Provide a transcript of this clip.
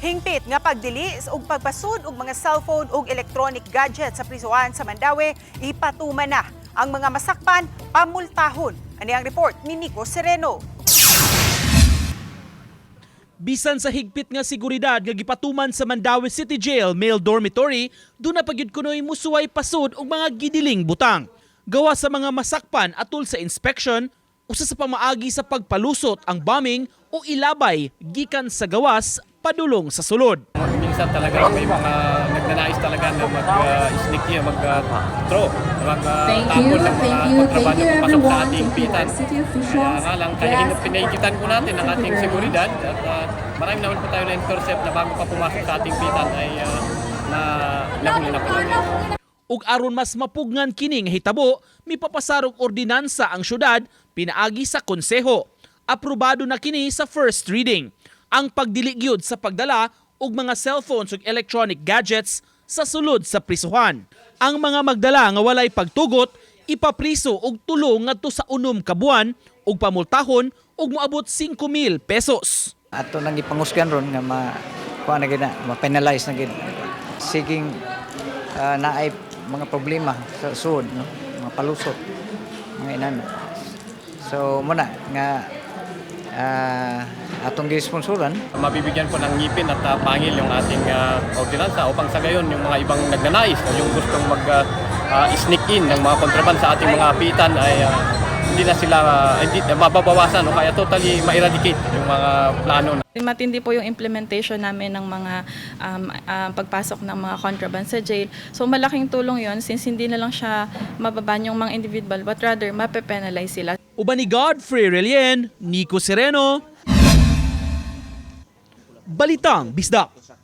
Hingpit nga pagdili ug pagpasud og mga cellphone ug electronic gadget sa prisuhan sa Mandawi ipatuman na ang mga masakpan pamultahon. Ani ang report ni Nico Sereno. Bisan sa higpit nga seguridad nga gipatuman sa Mandawi City Jail male dormitory, doon na pagyud kunoy musuway pasud og mga gidiling butang. Gawa sa mga masakpan atol sa inspection, usa sa pamaagi sa pagpalusot ang bombing o ilabay gikan sa gawas padulong sa sulod. Minsan talaga may mga nagnanais talaga na mag-sneak uh, mag-throw, Thank mag-tapon you, ng mga you, kontrabando thank you pasok sa ating pitan. Kaya nga lang, kaya Yes. pinahigitan po natin ang ating seguridad at uh, marami naman po tayo na-intercept na bago pa pumasok sa ating pitan ay uh, na nahuli na po natin. ug aron mas mapugngan kining hitabo, mipapasarog ordinansa ang syudad pinaagi sa konseho. Aprobado na kini sa first reading. Ang pagdili gyud sa pagdala og mga cellphones ug electronic gadgets sa sulod sa prisuhan. Ang mga magdala nga walay pagtugot ipapriso og tulong ngadto sa unom ka buwan ug pamultahon og moabot 5,000 pesos. ato nang ipangusgan ron nga ma kuha na gid na ma-penalize na gid siging ah, naay mga problema sa sud no mga palusot mga inan so muna nga ah, atong gisponsoran Mabibigyan po ng ngipin at uh, pangil yung ating uh, ordinansa upang sa gayon yung mga ibang nagnanais o yung gustong mag-sneak in ng mga kontraban sa ating mga pitan ay uh, hindi na sila uh, hindi, mababawasan o kaya totally ma-eradicate yung mga plano Matindi po yung implementation namin ng mga um, um, pagpasok ng mga contraband sa jail. So malaking tulong yon since hindi na lang siya mababan yung mga individual but rather mape-penalize sila. Uban ni Godfrey Relien, Nico Sereno, Balitang Bisdak.